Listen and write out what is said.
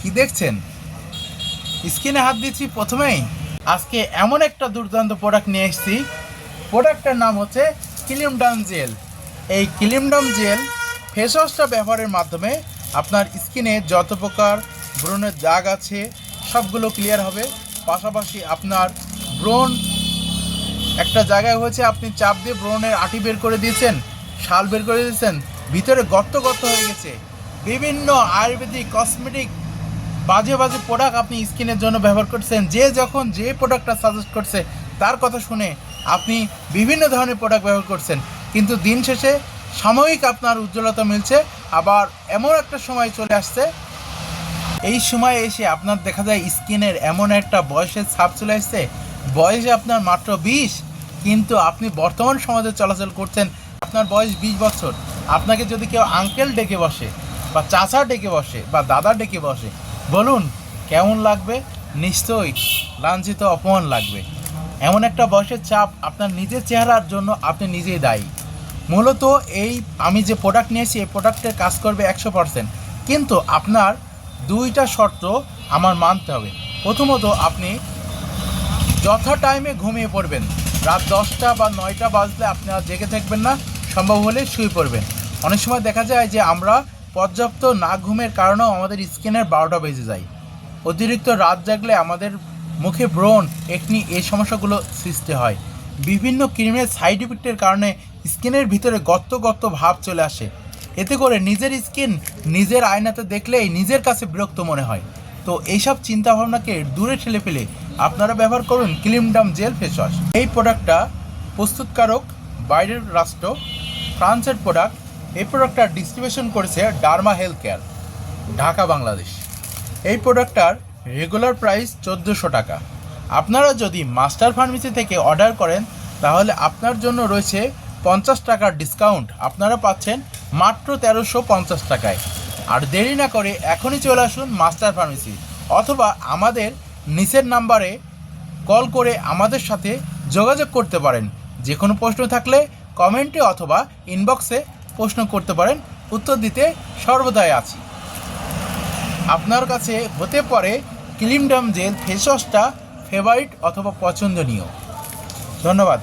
কি দেখছেন? স্কিনে হাত দিচ্ছি প্রথমেই আজকে এমন একটা দুর্দান্ত প্রোডাক্ট নিয়ে এসেছি। প্রোডাক্টটার নাম হচ্ছে ক্লিমডাম জেল এই ক্লিমডাম জেল ফেস ওয়াশটা ব্যবহারের মাধ্যমে আপনার স্কিনে যত প্রকার ব্রণের দাগ আছে, সবগুলো ক্লিয়ার হবে। পাশাপাশি আপনার ব্রণ একটা জায়গায় হয়েছে, আপনি চাপ দিয়ে ব্রণের আটি বের করে দিয়েছেন, শাল বের করে দিয়েছেন, ভিতরে গর্ত গর্ত হয়ে গেছে। বিভিন্ন আয়ুর্বেদিক কসমেটিক বাজে বাজে প্রোডাক্ট আপনি স্কিনের জন্য ব্যবহার করছেন, যে যখন যে প্রোডাক্টটা সাজেস্ট করছে, তার কথা শুনে আপনি বিভিন্ন ধরনের প্রোডাক্ট ব্যবহার করছেন। কিন্তু দিন শেষে সাময়িক আপনার উজ্জ্বলতা মিলছে, আবার এমন একটা সময় চলে আসছে, এই সময় এসে আপনার দেখা যায় স্কিনের এমন একটা বয়সের ছাপ চলে আসছে, বয়সে আপনার মাত্র বিশ, কিন্তু আপনি বর্তমান সমাজে চলাচল করছেন আপনার বয়স বিশ বছর। আপনাকে যদি কেউ আঙ্কেল ডেকে বসে, বা চাচা ডেকে বসে, বা দাদা ডেকে বসে বলুন, কেমন লাগবে? নিশ্চয়ই লাঞ্ছিত, অপমান লাগবে। এমন একটা বয়সের চাপ আপনার নিজের চেহারার জন্য আপনি নিজেই দায়ী। মূলত এই আমি যে প্রোডাক্ট নিয়েছি, এই প্রোডাক্টের কাজ করবে একশো পার্সেন্ট কিন্তু আপনার দুইটা শর্ত আমার মানতে হবে। প্রথমত, আপনি যথা টাইমে ঘুমিয়ে পড়বেন। রাত দশটা বা নয়টা বাজলে আপনি আর জেগে থাকবেন না। সম্ভব হলে শুয়ে পড়বেন। অনেক সময় দেখা যায় যে আমরা পর্যাপ্ত না ঘুমের কারণেও আমাদের স্কিনের বারোটা বেজে যায়। অতিরিক্ত রাত জাগলে আমাদের মুখে ব্রণ একনি এই সমস্যাগুলো সৃষ্টি হয়। বিভিন্ন ক্রিমের সাইড ইফেক্টের কারণে স্কিনের ভিতরে গর্ত গর্ত ভাব চলে আসে। এতে করে নিজের স্কিন নিজের আয়নাতে দেখলেই নিজের কাছে বিরক্ত মনে হয়। তো এইসব চিন্তা ভাবনাকে দূরে ঠেলে ফেলে আপনারা ব্যবহার করুন ক্লিমডাম জেল ফেস ওয়াশ। এই প্রোডাক্টটা প্রস্তুতকারক বাইরের রাষ্ট্র, ফ্রান্সের প্রোডাক্ট এই প্রোডাক্টটা ডিস্ট্রিবিউশন করেছে derma health care Dhaka, Bangladesh. এই প্রোডাক্টটার রেগুলার প্রাইস চোদ্দোশো টাকা। আপনারা যদি মাস্টার ফার্মেসি থেকে অর্ডার করেন, তাহলে আপনার জন্য রয়েছে পঞ্চাশ টাকার ডিসকাউন্ট আপনারা পাচ্ছেন মাত্র তেরোশো পঞ্চাশ টাকায়। আর দেরি না করে এখনই চলে আসুন মাস্টার ফার্মেসি অথবা আমাদের নিচের নাম্বারে কল করে আমাদের সাথে যোগাযোগ করতে পারেন। যে কোনো প্রশ্ন থাকলে কমেন্টে অথবা ইনবক্সে প্রশ্ন করতে পারেন, উত্তর দিতে সর্বদাই আছি। আপনার কাছে হতে পারে ক্লিমডাম জেল ফেস ওয়াশটা ফেভারিট অথবা পছন্দনীয়। ধন্যবাদ।